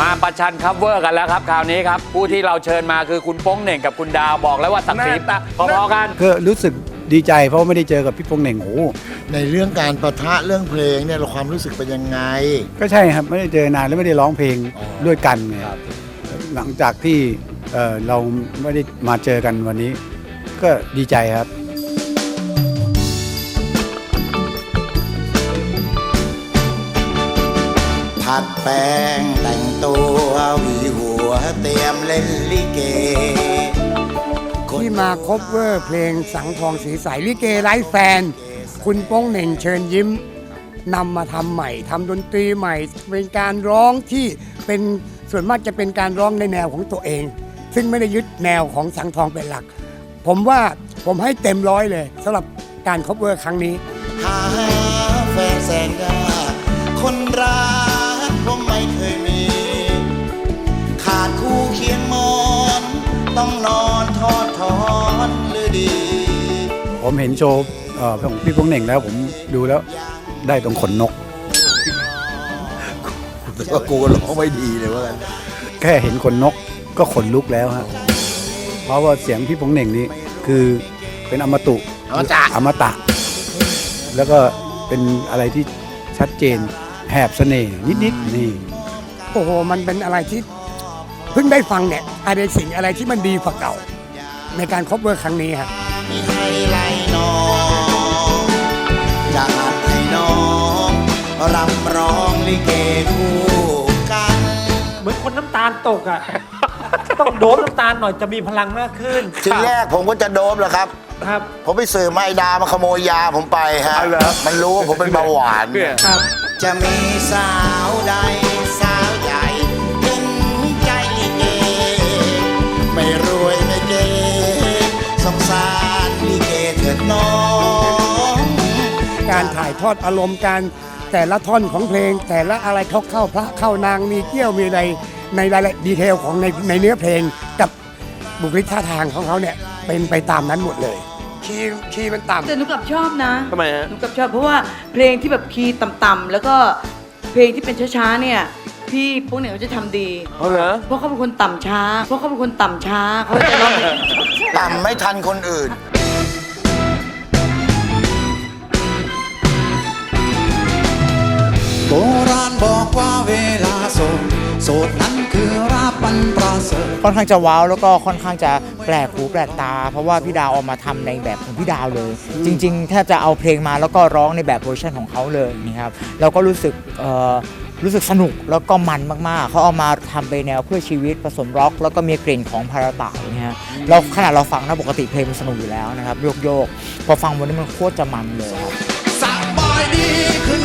มาประชันคัฟเวอร์กันแล้วครับ คราวนี้ครับ ผู้ที่เราเชิญมาคือคุณโป้งเหน่งกับคุณดาวบอกแล้วว่าศักดิ์ศรีหน้าตาพอๆกัน ก็รู้สึกดีใจเพราะว่าไม่ได้เจอกับพี่โปงเหน่งโอ้โหในเรื่องการประทะเรื่องเพลงเนี่ยเราความรู้สึกเป็นยังไง ก็ใช่ครับไม่ได้เจอนานแล้วไม่ได้ร้องเพลงอ๋อ ด้วยกันไงหลังจากที่เอ่อเราไม่ได้มาเจอกันวันนี้ ก็ดีใจครับ ผัดแป้งแต่งตัววีหัวเตรียมเล่นลิเก ที่มาคบเวอร์เพลงสังทองสีใสลิเกไร้แฟน คุณโป้งเหน่งเชิญยิ้มนำมาทำใหม่ทำดนตรีใหม่ เป็นการร้องที่เป็นส่วนมากจะเป็นการร้องในแนวของตัวเอง ซึ่งไม่ได้ยึดแนวของสังทองเป็นหลัก ผมว่าผมให้เต็มร้อยเลยสำหรับการคบเวอร์ครั้งนี้ หาแฟนแสนยากคนรัก ผมเห็นโชว์เอ่อของพี่โปงเหน่งแล้วผมดูแล้วได้ตรงขนนกว่ากูร้องไม่ดีเลยว่ากันแค่เห็นขนนกก็ขนลุกแล้วฮะเพราะว่าเสียงพี่โปงเหน่งนี่คือเป็นอมตุอมตะอมตะ แล้วก็เป็นอะไรที่ชัดเจนแหบเสน่ห์นิดๆนี่โอ้โหมันเป็นอะไรที่เพิ่งได้ฟังเนี่ยอะไรสิ่งอะไรที่มันดีกว่าเก่า ในการคบเวอร์ครั้งนี้ครับ มีให้ไล่น้องจะหัดให้น้องรำร้องลิเกคู่กัน เหมือนคนน้ำตาลตกอะ ต้องโดบน้ำตาลหน่อยจะมีพลังมากขึ้นทีแรกผมก็จะโดบแหละครับ ครับ ผมไปสืบมาไอ้ดามาขโมยยาผมไปฮะ เอาเหรอ มันรู้ว่าผมเป็นเบาหวาน เนี่ยครับ จะมีสาวใดสาวใหญ่เห็นใจลิเกไม่รวยไม่เก่งสงสาร การถ่ายทอดอารมณ์การแต่ละท่อนของเพลง แต่ละอะไรเข้าเข้าพระเข้านางมีเกี้ยวมีอะไรในรายละดีเทลของในในเนื้อเพลงกับบุคลิกท่าทางของเขาเนี่ยเป็นไปตามนั้นหมดเลย คีย์คีย์มันต่ำแต่หนูกลับชอบนะทำไมฮะ หนูกลับชอบเพราะว่าเพลงที่แบบคีย์ต่ำๆแล้วก็เพลงที่เป็นช้าๆเนี่ยพี่พวกเนี่ยเขาจะทำดี เอาเหรอเพราะเขาเป็นคนต่ำช้า เพราะเขาเป็นคนต่ำช้าเขาจะร้องเพลงต่ำไม่ทันคนอื่น ค่อนข้างจะว้าวแล้วก็ค่อนข้างจะแปลกหูแปลกตา เพราะว่าพี่ดาวเอามาทำในแบบของพี่ดาวเลย จริงๆแทบจะเอาเพลงมาแล้วก็ร้องในแบบเวอร์ชันของเขาเลยนะครับเราก็รู้สึกรู้สึกสนุกแล้วก็มันมากๆ เขาเอามาทำไปแนวเพื่อชีวิตผสมร็อก แล้วก็มีกลิ่นของพาราตานะฮะเราขนาดเราฟังนะปกติเพลงมันสนุกอยู่แล้วนะครับโยกโยกๆพอฟังวันนี้มันโคตรจะมันเลยครับ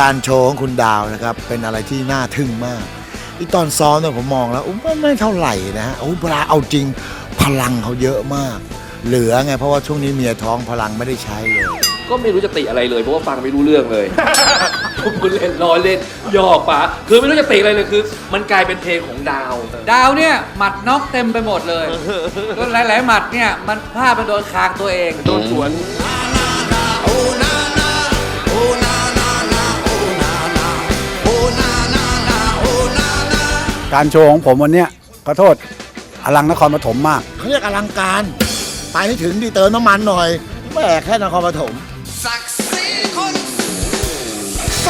การโชว์ของคุณดาวนะครับ เป็นอะไรที่น่าทึ่งมากอีตอนซ้อมเนี่ยผมมองแล้วอุ้ยไม่เท่าไหร่นะฮะโอ้ยเวลาเอาจริงพลังเขาเยอะมาก เหลือไงเพราะว่าช่วงนี้เมียท้องพลังไม่ได้ใช้เลย ก็ไม่รู้จะติอะไรเลยเพราะว่าฟังไม่รู้เรื่องเลยผมคุณเล่นล้อเล่นหยอกปะคือไม่รู้จะติอะไรเลยคือ มันกลายเป็นเพลงของดาว ดาวเนี่ยหมัดน็อกเต็มไปหมดเลยโดนหลาย ๆ หมัดเนี่ยมันพลาดไปโดนคางตัวเอง โดนสวนโอ้น การโชว์ของผมวันนี้ขอโทษอลังนครปฐมมาก เขาเรียกอลังการไปให้ถึงดีเติมน้ำมันหน่อยแหมแค่นครปฐม ศักดิ์ศรีคนโส